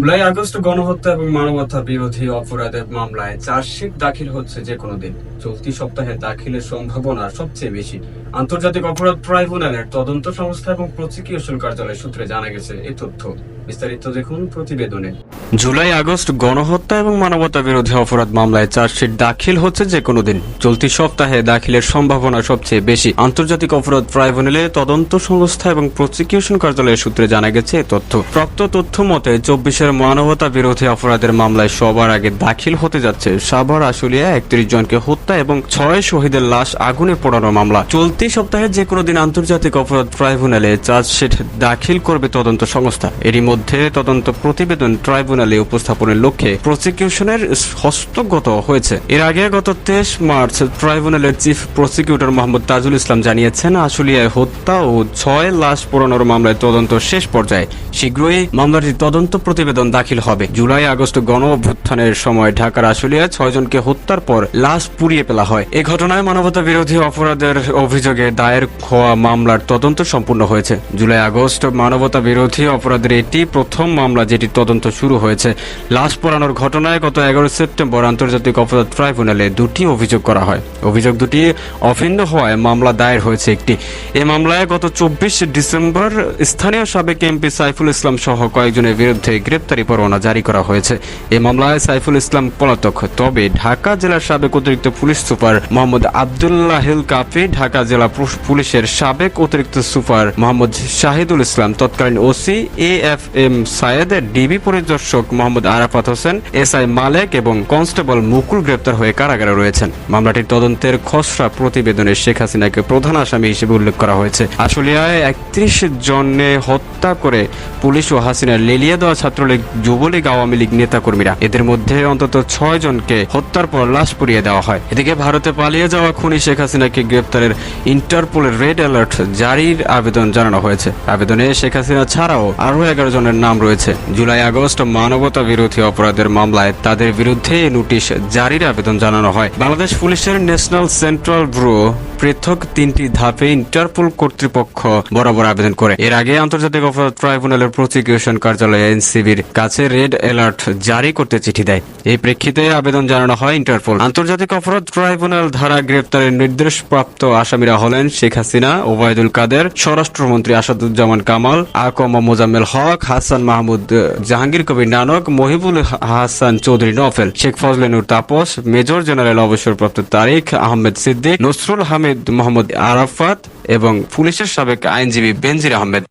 July August গণহত্যা এবং মানবতা বিরোধী অপরাধের মামলায় চার্জশিট দাখিল হচ্ছে যে কোনো দিন চলতি সপ্তাহে দাখিলের সম্ভাবনা সবচেয়ে বেশি। আন্তর্জাতিক অপরাধ ট্রাইব্যুনালের তদন্ত সংস্থা এবং প্রসিকিউশন কার্যালয় সূত্রে জানা গেছে এ তথ্য। বিস্তারিত দেখুন প্রতিবেদনে। জুলাই আগস্ট গণহত্যা এবং মানবতা বিরোধী অপরাধ মামলায় চার্জশিট দাখিল হচ্ছে যে কোনো দিন। চলতি সপ্তাহে দাখিলের সম্ভাবনা সবচেয়ে বেশি। আন্তর্জাতিক অপরাধ ট্রাইব্যুনালে তদন্ত সংস্থা এবং প্রসিকিউশন কার্যালয়ের সূত্রে জানা গেছে তথ্য। প্রাপ্ত তথ্য মতে, চব্বিশের মানবতা বিরোধী অপরাধের মামলায় সবার আগে দাখিল হতে যাচ্ছে সাভার, আশুলিয়া, একত্রিশ জনকে হত্যা এবং ছয় শহীদের লাশ আগুনে পোড়ানো মামলা। চলতি সপ্তাহে যে কোনো দিন আন্তর্জাতিক অপরাধ ট্রাইব্যুনালে চার্জশিট দাখিল করবে তদন্ত সংস্থা। এরই মধ্যে তদন্ত প্রতিবেদন ট্রাইব্যুনালে উপস্থাপনের লক্ষ্যে প্রসিকিউশনের হস্তগত হয়েছে। এর আগে গত তেইশ মার্চ ট্রাইব্যুনালের চিফ প্রসিকিউটর মোহাম্মদ তাজুল ইসলাম জানিয়েছেন, আশুলিয়ায় হত্যা ও ছয় লাশ পোড়ানোর মামলায় তদন্ত শেষ পর্যায়ে শীঘ্রই মামলাটির তদন্ত প্রতিবেদন দাখিল হবে। জুলাই আগস্ট গণ অভ্যুত্থানের সময় ঢাকার আশুলিয়ায় ছয়জনকে হত্যার পর লাশ পুড়িয়ে ফেলা হয়। এ ঘটনায় মানবতা বিরোধী অপরাধের অভিযোগে দায়ের হওয়া মামলার তদন্ত সম্পূর্ণ হয়েছে। জুলাই আগস্ট মানবতা বিরোধী অপরাধের এটি প্রথম মামলা, যেটি তদন্ত শুরু হয়েছে। লাশ পোড়ানোর ঘটনায় গত এগারো সেপ্টেম্বর আন্তর্জাতিক অপরাধ ট্রাইব্যুনালে দুটি অভিযোগ করা হয়। অভিযোগ দুটি অভিন্ন হওয়ায় মামলা দায়ের হয়েছে একটি। এই মামলায় গত চব্বিশ ডিসেম্বর স্থানীয় সাবেক এমপি সাইফুল ইসলাম সহ কয়েকজনের বিরুদ্ধে গ্রেপ্তারি পরোয়ানা জারি করা হয়েছে। এই মামলায় সাইফুল ইসলাম পলাতক। তবে ঢাকা জেলার সাবেক অতিরিক্ত পুলিশ সুপার মোহাম্মদ আবদুল্লাহিল কাফি, ঢাকা জেলা পুলিশের সাবেক অতিরিক্ত সুপার মোহাম্মদ শাহিদুল ইসলাম, তৎকালীন OC A F M Sayed DB পরিদর্শক মোহাম্মদ আরাফাত হোসেন এস আই মালেক এবং কনস্টেবল মুকুল গ্রেপ্তার হয়ে কারাগারে রয়েছেন। মামলাটির তদন্তের খসড়া প্রতিবেদনে শেখ হাসিনাকে প্রধান আসামি হিসেবে উল্লেখ করা হয়েছে। আশুলিয়ায় একত্রিশ জনে হত্যা করে পুলিশ ও হাসিনার লেলিয়া দেওয়া ছাত্রলীগ, যুবলীগ, আওয়ামী লীগ নেতাকর্মীরা। এদের মধ্যে অন্তত ছয় জনকে হত্যার পর লাশ পুড়িয়ে দেওয়া হয়। এদিকে ভারতে পালিয়ে যাওয়া খুনি শেখ হাসিনাকে গ্রেপ্তারের ইন্টারপোলের রেড অ্যালার্ট জারির আবেদন জানানো হয়েছে। আবেদনে শেখ হাসিনা ছাড়াও আরও এগারো জনের নাম রয়েছে। জুলাই আগস্ট মানবতা বিরোধী অপরাধের মামলায় তাদের বিরুদ্ধে নোটিশ জারির আবেদন জানানো হয়। বাংলাদেশ পুলিশের ন্যাশনাল সেন্ট্রাল ব্যুরো পৃথক তিনটি ধাপে ইন্টারপোল কর্তৃপক্ষ বরাবর আবেদন করে। এর আগে আন্তর্জাতিক অপরাধ ট্রাইব্যুনালের প্রসিকিউশন কার্যালয় এনসিবির কাছে রেড অ্যালার্ট জারি করতে চিঠি দেয়। এই প্রেক্ষিতে আবেদন জানানো হয় ইন্টারপোল। আন্তর্জাতিক অপরাধ ট্রাইব্যুনাল ধারা গ্রেপ্তারের নির্দেশপ্রাপ্ত আসামিরা হলেন শেখ হাসিনা, ওবায়দুল কাদের, স্বরাষ্ট্রমন্ত্রী আসাদুজ্জামান কামাল, আকম মোজাম্মেল হক, হাসান মাহমুদ, জাহাঙ্গীর কবির নানক, মহিবুল হাসান চৌধুরী নফেল শেখ ফজলেনুর তাপস, মেজর জেনারেল অবসরপ্রাপ্ত তারিক আহমেদ সিদ্দিক, নসরুল হামিদ মোহাম্মদ আরাফাত এবং পুলিশের সাবেক আইনজীবী বেনজির আহমেদ।